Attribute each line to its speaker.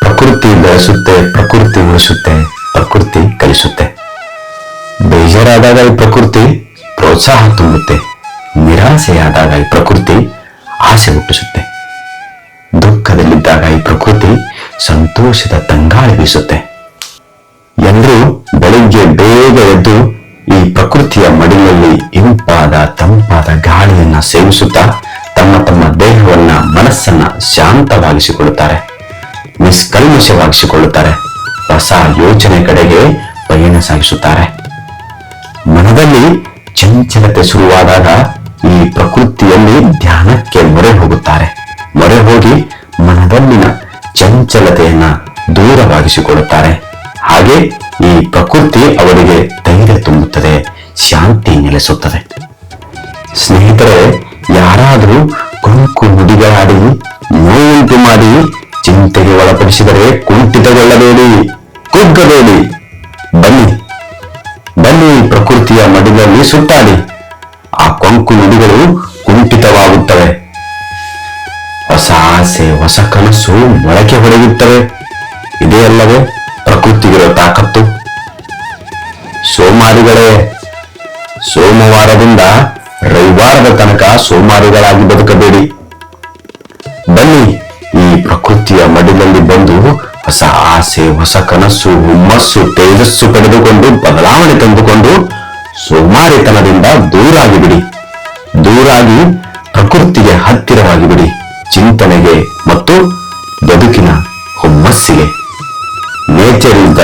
Speaker 1: ಪ್ರಕೃತಿ ಬೆಳೆಸುತ್ತೆ, ಪ್ರಕೃತಿ ಉಳಿಸುತ್ತೆ, ಪ್ರಕೃತಿ ಕಲಿಸುತ್ತೆ. ಬೇಜಾರಾದಾಗ ಈ ಪ್ರಕೃತಿ ಪ್ರೋತ್ಸಾಹ ತುಂಬುತ್ತೆ, ನಿರಾಸೆಯಾದಾಗ ಈ ಪ್ರಕೃತಿ ಆಸೆ ಹುಟ್ಟಿಸುತ್ತೆ. ದುಃಖದಲ್ಲಿದ್ದಾಗ ಈ ಪ್ರಕೃತಿ ಸಂತೋಷದ ತಂಗಾಳಿ ಬೀಸುತ್ತೆ. ಎಲ್ಲರೂ ಬೆಳಿಗ್ಗೆ ಬೇಗ ಎದ್ದು ಈ ಪ್ರಕೃತಿಯ ಮಡಿಲಲ್ಲಿ ಇಂಪಾದ ತಂಪಾದ ಗಾಳಿಯನ್ನ ಸೇವಿಸುತ್ತಾ ತಮ್ಮ ತಮ್ಮ ದೇಹವನ್ನ ಮನಸ್ಸನ್ನ ಶಾಂತವಾಗಿಸಿಕೊಳ್ಳುತ್ತಾರೆ, ನಿಷ್ಕಲ್ಮಶವಾಗಿಸಿಕೊಳ್ಳುತ್ತಾರೆ, ಹೊಸ ಯೋಚನೆ ಕಡೆಗೆ ಪಯಣ ಸಾಗಿಸುತ್ತಾರೆ. ಮನದಲ್ಲಿ ಚಂಚಲತೆ ಶುರುವಾದಾಗ ಈ ಪ್ರಕೃತಿಯಲ್ಲಿ ಧ್ಯಾನಕ್ಕೆ ಮೊರೆ ಹೋಗುತ್ತಾರೆ. ಮೊರೆ ಹೋಗಿ ಮನದಲ್ಲಿನ ಚಂಚಲತೆಯನ್ನ ದೂರವಾಗಿಸಿಕೊಳ್ಳುತ್ತಾರೆ. ಹಾಗೆ ಈ ಪ್ರಕೃತಿ ಅವರಿಗೆ ಧೈರ್ಯ ತುಂಬುತ್ತದೆ, ಶಾಂತಿ ನೆಲೆಸುತ್ತದೆ. ಸ್ನೇಹಿತರೆ ಯಾರಾದರೂ ಕುಂಕು ನುಡಿಗಳಾಡಿ, ನೋವುಂಟು ಮಾಡಿ ಚಿಂತೆಗೆ ಒಳಪಡಿಸಿದರೆ ಕುಂಠಿತಗೊಳ್ಳಬೇಡಿ ಕುಗ್ಗಬೇಡಿ. ಬನ್ನಿ ಬನ್ನಿ ಪ್ರಕೃತಿಯ ಮಡಿಲಲ್ಲಿ ಸುತ್ತಾಡಿ ಆ ಕೊಂಕು ನುಡಿಗಳು ಕುಂಠಿತವಾಗುತ್ತವೆ. ಹೊಸ ಆಸೆ, ಹೊಸ ಕನಸು ಮೊಳಕೆ ಹೊಡೆಯುತ್ತವೆ ಇದೇ ಅಲ್ಲವೇ ಪ್ರಕೃತಿಗಿರೋ ತಾಕತ್ತು. ಸೋಮಾರಿಗಳೇ, ಸೋಮವಾರದಿಂದ ರವಿವಾರದ ತನಕ ಸೋಮಾರಿಗಳಾಗಿ ಬದುಕಬೇಡಿ. ಬನ್ನಿ, ಈ ಪ್ರಕೃತಿಯ ಮಡಿಲಲ್ಲಿ ಬಂದು ಹೊಸ ಆಸೆ, ಹೊಸ ಕನಸು, ಹುಮ್ಮಸ್ಸು, ತೇಜಸ್ಸು ಪಡೆದುಕೊಂಡು, ಬದಲಾವಣೆ ತಂದುಕೊಂಡು ಸೋಮಾರಿತನದಿಂದ ದೂರಾಗಿ ಬಿಡಿ ದೂರಾಗಿ ಪ್ರಕೃತಿಗೆ ಹತ್ತಿರವಾಗಿ ಬಿಡಿ ಚಿಂತನೆಗೆ ಮತ್ತು ಬದುಕಿನ ಹುಮ್ಮಸ್ಸಿಗೆ. Nature is